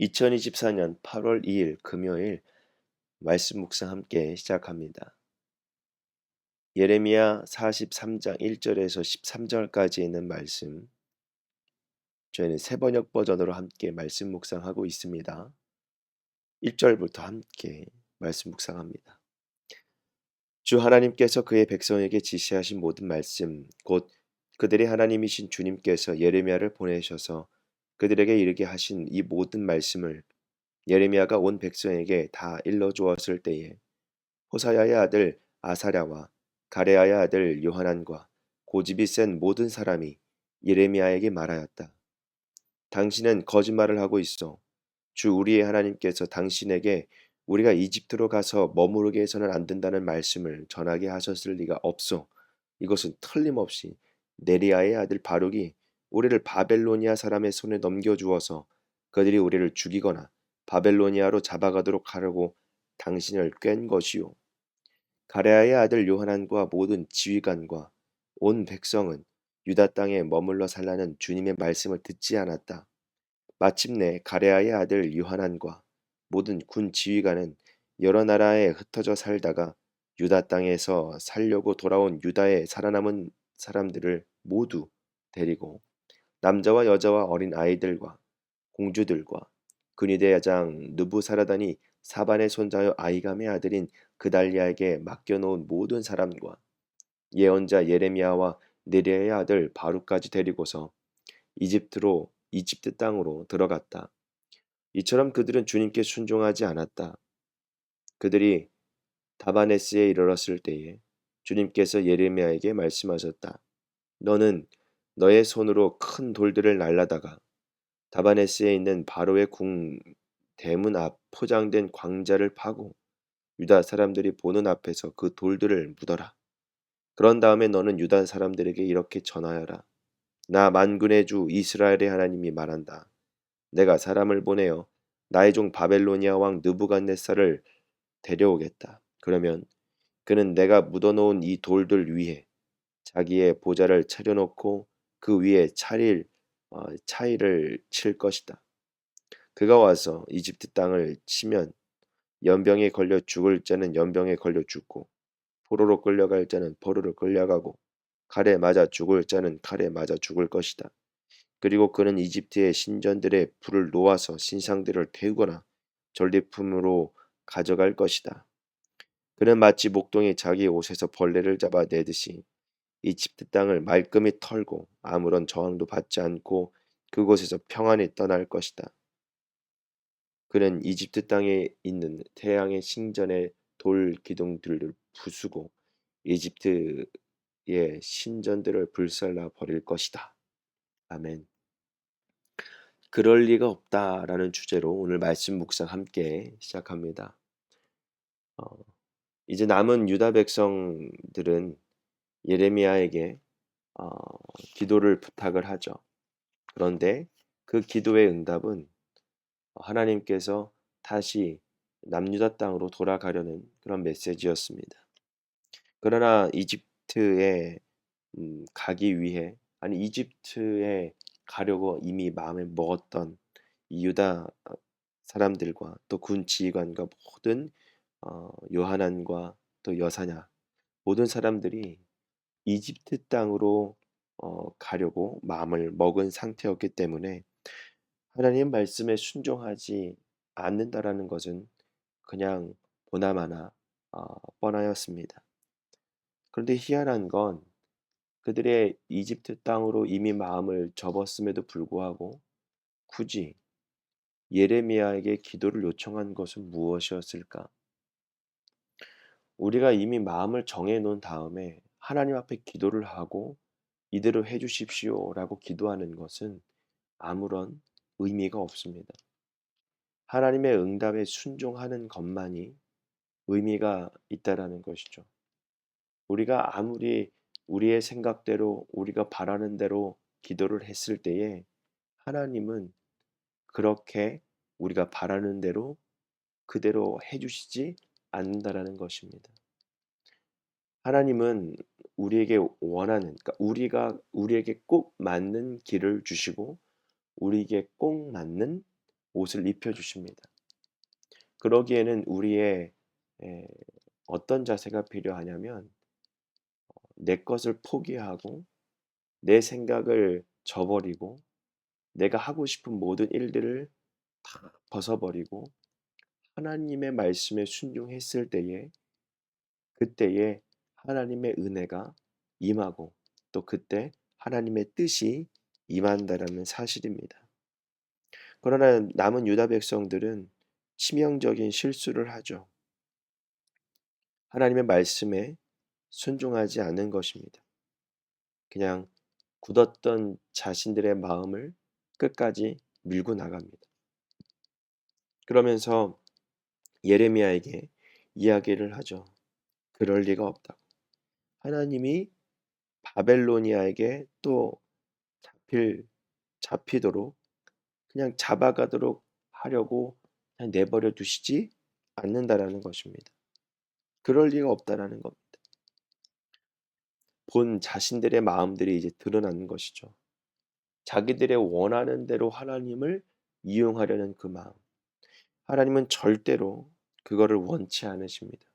2024년 8월 2일 금요일 말씀 묵상 함께 시작합니다. 예레미야 43장 1절에서 13절까지 있는 말씀 저희는 세 번역 버전으로 함께 말씀 묵상하고 있습니다. 1절부터 함께 말씀 묵상합니다. 주 하나님께서 그의 백성에게 지시하신 모든 말씀 곧 그들의 하나님이신 주님께서 예레미야를 보내셔서 그들에게 이르게 하신 이 모든 말씀을 예레미야가 온 백성에게 다 일러 주었을 때에 호사야의 아들 아사랴와 가레아의 아들 요하난과 고집이 센 모든 사람이 예레미야에게 말하였다. 당신은 거짓말을 하고 있어. 주 우리의 하나님께서 당신에게 우리가 이집트로 가서 머무르게 해서는 안 된다는 말씀을 전하게 하셨을 리가 없어. 이것은 틀림없이 네리아의 아들 바룩이 우리를 바벨로니아 사람의 손에 넘겨주어서 그들이 우리를 죽이거나 바벨로니아로 잡아가도록 하려고 당신을 꿰는 것이요. 가레아의 아들 요하난과 모든 지휘관과 온 백성은 유다 땅에 머물러 살라는 주님의 말씀을 듣지 않았다. 마침내 가레아의 아들 요하난과 모든 군 지휘관은 여러 나라에 흩어져 살다가 유다 땅에서 살려고 돌아온 유다에 살아남은 사람들을 모두 데리고 남자와 여자와 어린 아이들과 공주들과 근위대장 느부사라단이 사반의 손자여 아이감의 아들인 그달리아에게 맡겨놓은 모든 사람과 예언자 예레미야와 네리아의 아들 바루까지 데리고서 이집트로 이집트 땅으로 들어갔다. 이처럼 그들은 주님께 순종하지 않았다. 그들이 다바네스에 이르렀을 때에 주님께서 예레미야에게 말씀하셨다. 너는 너의 손으로 큰 돌들을 날라다가 다바네스에 있는 바로의 궁 대문 앞 포장된 광자를 파고 유다 사람들이 보는 앞에서 그 돌들을 묻어라. 그런 다음에 너는 유다 사람들에게 이렇게 전하여라. 나 만군의 주 이스라엘의 하나님이 말한다. 내가 사람을 보내어 나의 종 바벨로니아 왕 느부갓네살을 데려오겠다. 그러면 그는 내가 묻어놓은 이 돌들 위에 자기의 보좌를 차려놓고 그 위에 차릴 어, 차이를 칠 것이다. 그가 와서 이집트 땅을 치면 연병에 걸려 죽을 자는 연병에 걸려 죽고 포로로 끌려갈 자는 포로로 끌려가고 칼에 맞아 죽을 자는 칼에 맞아 죽을 것이다. 그리고 그는 이집트의 신전들의 불을 놓아서 신상들을 태우거나 전리품으로 가져갈 것이다. 그는 마치 목동이 자기 옷에서 벌레를 잡아 내듯이 이집트 땅을 말끔히 털고 아무런 저항도 받지 않고 그곳에서 평안히 떠날 것이다. 그는 이집트 땅에 있는 태양의 신전의 돌 기둥들을 부수고 이집트의 신전들을 불살라 버릴 것이다. 아멘. 그럴 리가 없다라는 주제로 오늘 말씀 묵상 함께 시작합니다. 어, 이제 남은 유다 백성들은 예레미야에게 어, 기도를 부탁을 하죠. 그런데 그 기도의 응답은 하나님께서 다시 남유다 땅으로 돌아가려는 그런 메시지였습니다. 그러나 이집트에 음, 가기 위해 아니 이집트에 가려고 이미 마음에 먹었던 이 유다 어, 사람들과 또 군 지휘관과 모든 어, 요하난과 또 여사냐 모든 사람들이 이집트 땅으로 어, 가려고 마음을 먹은 상태였기 때문에 하나님 말씀에 순종하지 않는다라는 것은 그냥 보나마나 어, 뻔하였습니다. 그런데 희한한 건 그들의 이집트 땅으로 이미 마음을 접었음에도 불구하고 굳이 예레미야에게 기도를 요청한 것은 무엇이었을까? 우리가 이미 마음을 정해 놓은 다음에 하나님 앞에 기도를 하고 이대로 해 주십시오 라고 기도하는 것은 아무런 의미가 없습니다. 하나님의 응답에 순종하는 것만이 의미가 있다라는 것이죠. 우리가 아무리 우리의 생각대로 우리가 바라는 대로 기도를 했을 때에 하나님은 그렇게 우리가 바라는 대로 그대로 해주시지 않는다라는 것입니다. 하나님은 우리에게 원하는, 그러니까 우리가 우리에게 꼭 맞는 길을 주시고 우리에게 꼭 맞는 옷을 입혀 주십니다. 그러기에는 우리의 에, 어떤 자세가 필요하냐면 내 것을 포기하고 내 생각을 저버리고 내가 하고 싶은 모든 일들을 다 벗어버리고 하나님의 말씀에 순종했을 때에 그때에 하나님의 은혜가 임하고 또 그때 하나님의 뜻이 임한다라는 사실입니다. 그러나 남은 유다 백성들은 치명적인 실수를 하죠. 하나님의 말씀에 순종하지 않는 것입니다. 그냥 굳었던 자신들의 마음을 끝까지 밀고 나갑니다. 그러면서 예레미야에게 이야기를 하죠. 그럴 리가 없다고. 하나님이 바벨로니아에게 또 잡힐 잡히도록 그냥 잡아가도록 하려고 그냥 내버려 두시지 않는다라는 것입니다. 그럴 리가 없다라는 겁니다. 본 자신들의 마음들이 이제 드러나는 것이죠. 자기들의 원하는 대로 하나님을 이용하려는 그 마음. 하나님은 절대로 그거를 원치 않으십니다.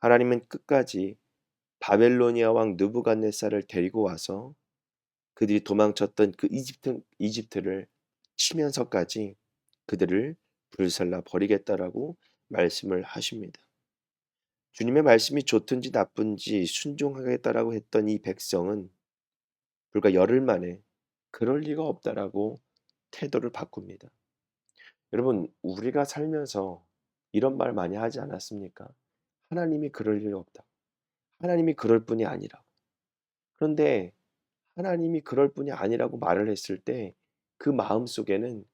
하나님은 끝까지 바벨로니아 왕 느부갓네살을 데리고 와서 그들이 도망쳤던 그 이집트 이집트를 치면서까지 그들을 불살라 버리겠다라고 말씀을 하십니다. 주님의 말씀이 좋든지 나쁜지 순종하겠다라고 했던 이 백성은 불과 열흘 만에 그럴 리가 없다라고 태도를 바꿉니다. 여러분, 우리가 살면서 이런 말 많이 하지 않았습니까? 하나님이 그럴 일 없다. 하나님이 그럴 뿐이 아니라고. 그런데 하나님이 그럴 뿐이 아니라고 말을 했을 때 그 마음 속에는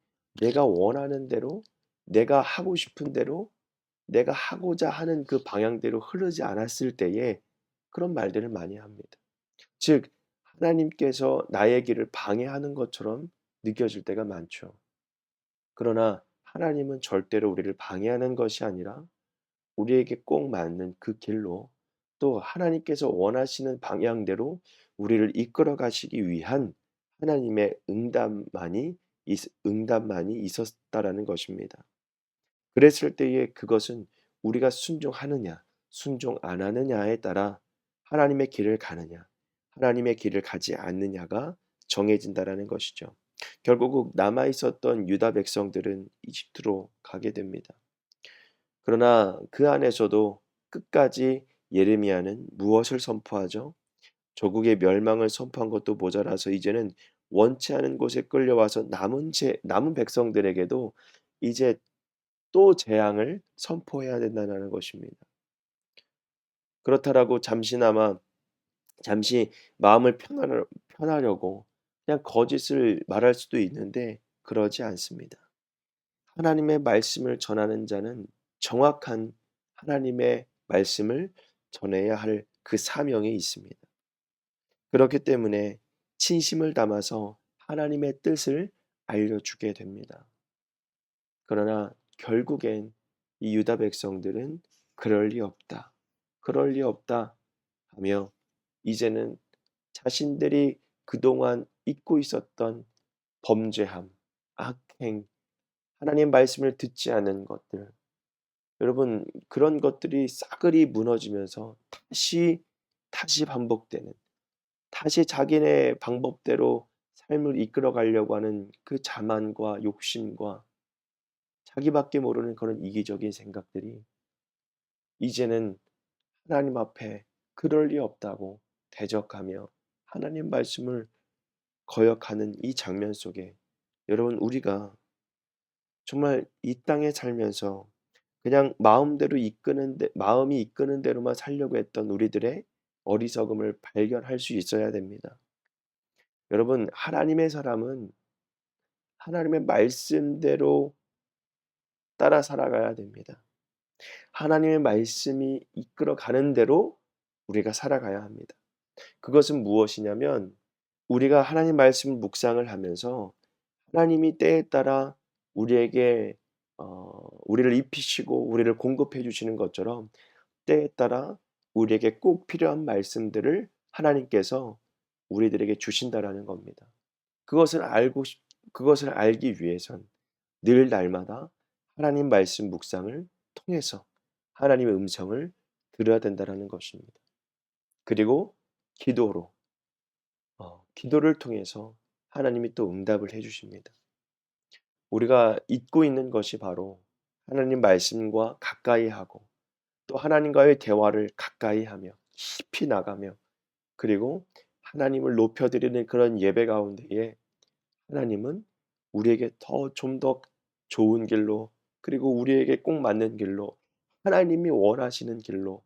내가 원하는 대로, 내가 하고 싶은 대로, 내가 하고자 하는 그 방향대로 흐르지 않았을 때에 그런 말들을 많이 합니다. 즉, 하나님께서 나의 길을 방해하는 것처럼 느껴질 때가 많죠. 그러나 하나님은 절대로 우리를 방해하는 것이 아니라 우리에게 꼭 맞는 그 길로 또 하나님께서 원하시는 방향대로 우리를 이끌어 가시기 위한 하나님의 응답만이 응답만이 있었다라는 것입니다. 그랬을 때에 그것은 우리가 순종하느냐, 순종 안 하느냐에 따라 하나님의 길을 가느냐, 하나님의 길을 가지 않느냐가 정해진다라는 것이죠. 결국 남아 있었던 유다 백성들은 이집트로 가게 됩니다. 그러나 그 안에서도 끝까지 예레미야는 무엇을 선포하죠? 조국의 멸망을 선포한 것도 모자라서 이제는 원치 않은 곳에 끌려와서 남은 제, 남은 백성들에게도 이제 또 재앙을 선포해야 된다는 것입니다. 그렇다라고 잠시나마 잠시 마음을 편하, 편하려고 그냥 거짓을 말할 수도 있는데 그러지 않습니다. 하나님의 말씀을 전하는 자는 정확한 하나님의 말씀을 전해야 할 그 사명이 있습니다. 그렇기 때문에 진심을 담아서 하나님의 뜻을 알려주게 됩니다. 그러나 결국엔 이 유다 백성들은 그럴 리 없다. 그럴 리 없다 하며 이제는 자신들이 그동안 잊고 있었던 범죄함, 악행, 하나님 말씀을 듣지 않은 것들, 여러분 그런 것들이 싸그리 무너지면서 다시 다시 반복되는 다시 자기네 방법대로 삶을 이끌어 가려고 하는 그 자만과 욕심과 자기밖에 모르는 그런 이기적인 생각들이 이제는 하나님 앞에 그럴 리 없다고 대적하며 하나님 말씀을 거역하는 이 장면 속에 여러분 우리가 정말 이 땅에 살면서 그냥 마음대로 이끄는 데, 마음이 이끄는 대로만 살려고 했던 우리들의 어리석음을 발견할 수 있어야 됩니다. 여러분, 하나님의 사람은 하나님의 말씀대로 따라 살아가야 됩니다. 하나님의 말씀이 이끌어 가는 대로 우리가 살아가야 합니다. 그것은 무엇이냐면 우리가 하나님 말씀 묵상을 하면서 하나님이 때에 따라 우리에게 어, 우리를 입히시고 우리를 공급해 주시는 것처럼 때에 따라 우리에게 꼭 필요한 말씀들을 하나님께서 우리들에게 주신다라는 겁니다. 그것을 알고 싶, 그것을 알기 위해선 늘 날마다 하나님 말씀 묵상을 통해서 하나님의 음성을 들어야 된다라는 것입니다. 그리고 기도로 어, 기도를 통해서 하나님이 또 응답을 해 주십니다. 우리가 잊고 있는 것이 바로 하나님 말씀과 가까이 하고 또 하나님과의 대화를 가까이 하며 깊이 나가며 그리고 하나님을 높여드리는 그런 예배 가운데에 하나님은 우리에게 더 좀더 좋은 길로 그리고 우리에게 꼭 맞는 길로 하나님이 원하시는 길로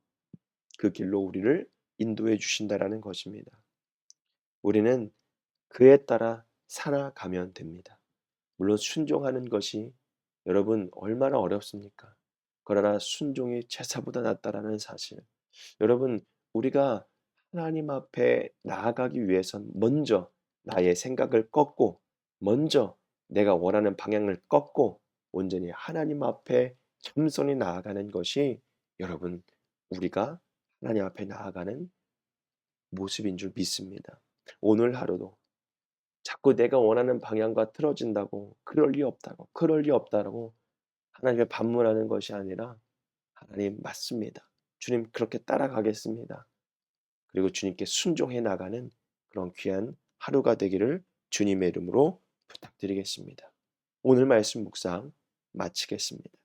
그 길로 우리를 인도해 주신다라는 것입니다. 우리는 그에 따라 살아가면 됩니다. 물론 순종하는 것이 여러분 얼마나 어렵습니까? 그러나 순종이 제사보다 낫다라는 사실. 여러분 우리가 하나님 앞에 나아가기 위해선 먼저 나의 생각을 꺾고 먼저 내가 원하는 방향을 꺾고 온전히 하나님 앞에 겸손히 나아가는 것이 여러분 우리가 하나님 앞에 나아가는 모습인 줄 믿습니다. 오늘 하루도 자꾸 내가 원하는 방향과 틀어진다고 그럴 리 없다고 그럴 리 없다라고 하나님께 반문하는 것이 아니라 하나님 맞습니다. 주님 그렇게 따라가겠습니다. 그리고 주님께 순종해 나가는 그런 귀한 하루가 되기를 주님의 이름으로 부탁드리겠습니다. 오늘 말씀 묵상 마치겠습니다.